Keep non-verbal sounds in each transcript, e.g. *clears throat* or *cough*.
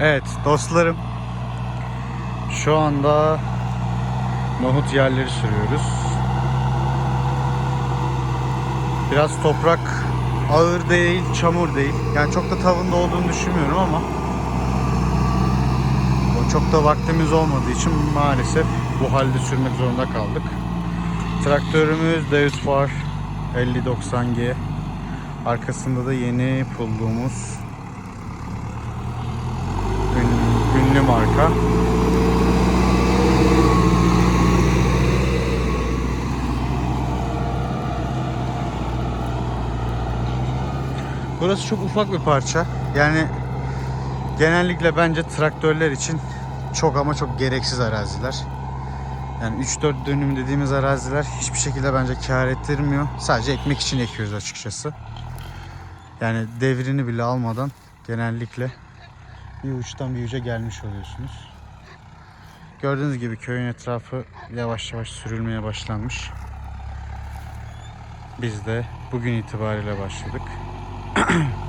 Evet dostlarım. Şu anda nohut yerleri sürüyoruz. Biraz toprak ağır değil, çamur değil. Yani çok da tavında olduğunu düşünmüyorum ama çok da vaktimiz olmadığı için maalesef bu halde sürmek zorunda kaldık. Traktörümüz David Farr 5090G. Arkasında da yeni bulduğumuz ünlü marka. Burası çok ufak bir parça. Yani genellikle bence traktörler için çok ama çok gereksiz araziler. Yani 3-4 dönüm dediğimiz araziler hiçbir şekilde bence kar ettirmiyor. Sadece ekmek için ekiyoruz açıkçası. Yani devrini bile almadan genellikle bir uçtan bir uca gelmiş oluyorsunuz. Gördüğünüz gibi köyün etrafı yavaş yavaş sürülmeye başlanmış. Biz de bugün itibariyle başladık. *clears throat*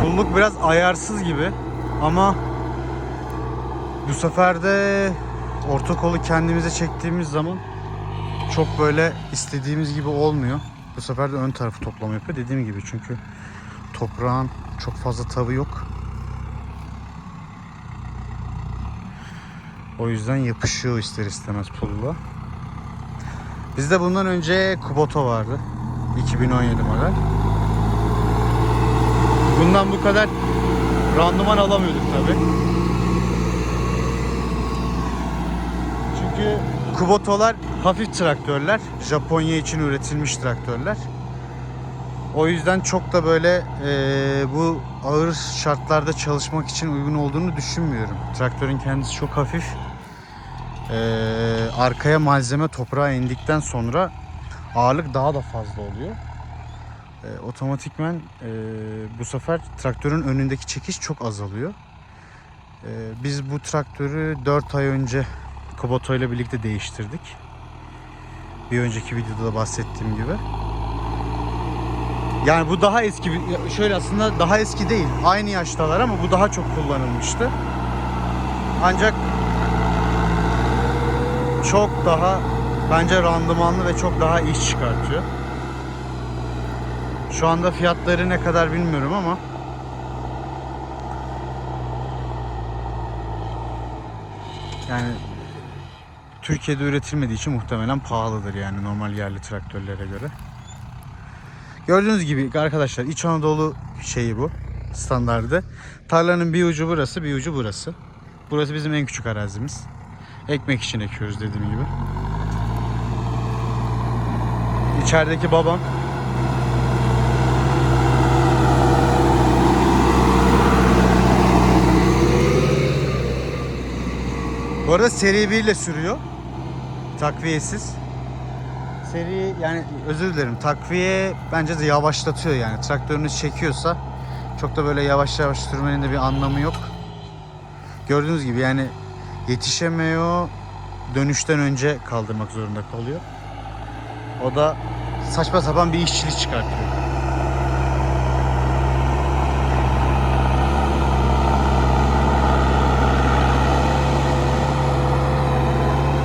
Pulluk biraz ayarsız gibi ama bu sefer de orta kolu kendimize çektiğimiz zaman çok böyle istediğimiz gibi olmuyor. Bu sefer de ön tarafı toplama yapıyor dediğim gibi çünkü toprağın çok fazla tavı yok. O yüzden yapışıyor ister istemez pulla. Bizde bundan önce Kubota vardı. 2017 model. Bundan bu kadar randıman alamıyorduk tabi. Çünkü Kubotolar hafif traktörler. Japonya için üretilmiş traktörler. O yüzden çok da böyle eee, bu ağır şartlarda çalışmak için uygun olduğunu düşünmüyorum. Traktörün kendisi çok hafif. Eee, arkaya malzeme toprağa indikten sonra ağırlık daha da fazla oluyor. E, otomatikmen e, bu sefer traktörün önündeki çekiş çok azalıyor. E, biz bu traktörü 4 ay önce Kubota ile birlikte değiştirdik. Bir önceki videoda da bahsettiğim gibi. Yani bu daha eski bir, şöyle aslında daha eski değil. Aynı yaştalar ama bu daha çok kullanılmıştı. Ancak çok daha bence randımanlı ve çok daha iş çıkartıyor. Şu anda fiyatları ne kadar bilmiyorum ama yani Türkiye'de üretilmediği için muhtemelen pahalıdır yani normal yerli traktörlere göre. Gördüğünüz gibi arkadaşlar İç Anadolu şeyi bu standardı. Tarlanın bir ucu burası bir ucu burası. Burası bizim en küçük arazimiz. Ekmek için ekiyoruz dediğim gibi. İçerideki babam Bu arada seri 1 ile sürüyor. Takviyesiz. Seri yani özür dilerim. Takviye bence de yavaşlatıyor yani. Traktörünüz çekiyorsa çok da böyle yavaş yavaş sürmenin de bir anlamı yok. Gördüğünüz gibi yani yetişemiyor. Dönüşten önce kaldırmak zorunda kalıyor. O da saçma sapan bir işçilik çıkartıyor.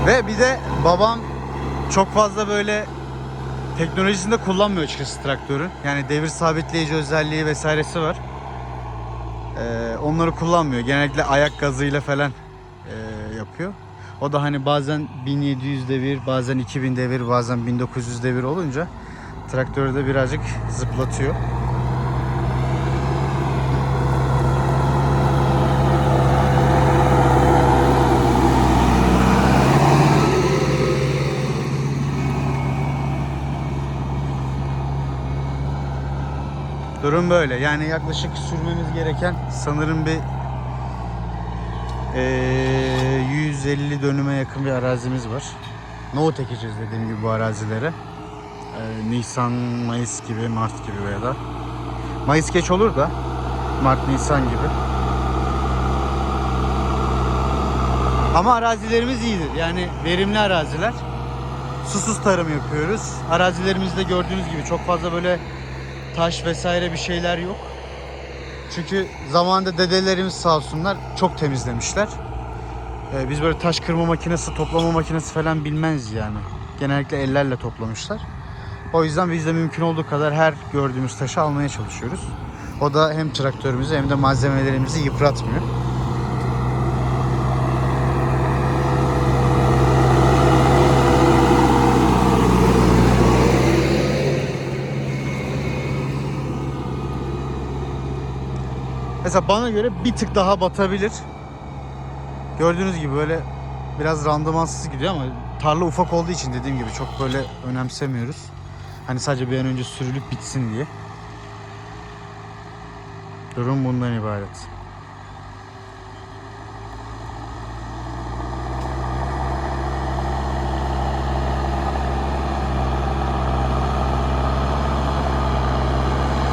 Ve bir de babam çok fazla böyle teknolojisinde kullanmıyor açıkçası traktörü. Yani devir sabitleyici özelliği vesairesi var. Ee, onları kullanmıyor. Genellikle ayak gazıyla falan e, yapıyor. O da hani bazen 1700 devir, bazen 2000 devir, bazen 1900 devir olunca traktörü de birazcık zıplatıyor. Durum böyle. Yani yaklaşık sürmemiz gereken sanırım bir eee, 150 dönüme yakın bir arazimiz var. Nohut ekeceğiz dediğim gibi bu arazilere. Eee, Nisan, Mayıs gibi, Mart gibi veya da. Mayıs geç olur da Mart, Nisan gibi. Ama arazilerimiz iyidir. Yani verimli araziler. Susuz tarım yapıyoruz. Arazilerimizde gördüğünüz gibi çok fazla böyle taş vesaire bir şeyler yok. Çünkü zamanında dedelerimiz sağ olsunlar çok temizlemişler. Ee, biz böyle taş kırma makinesi, toplama makinesi falan bilmez yani. Genellikle ellerle toplamışlar. O yüzden biz de mümkün olduğu kadar her gördüğümüz taşı almaya çalışıyoruz. O da hem traktörümüzü hem de malzemelerimizi yıpratmıyor. Mesela bana göre bir tık daha batabilir. Gördüğünüz gibi böyle biraz randımansız gidiyor ama tarla ufak olduğu için dediğim gibi çok böyle önemsemiyoruz. Hani sadece bir an önce sürülüp bitsin diye. Durum bundan ibaret.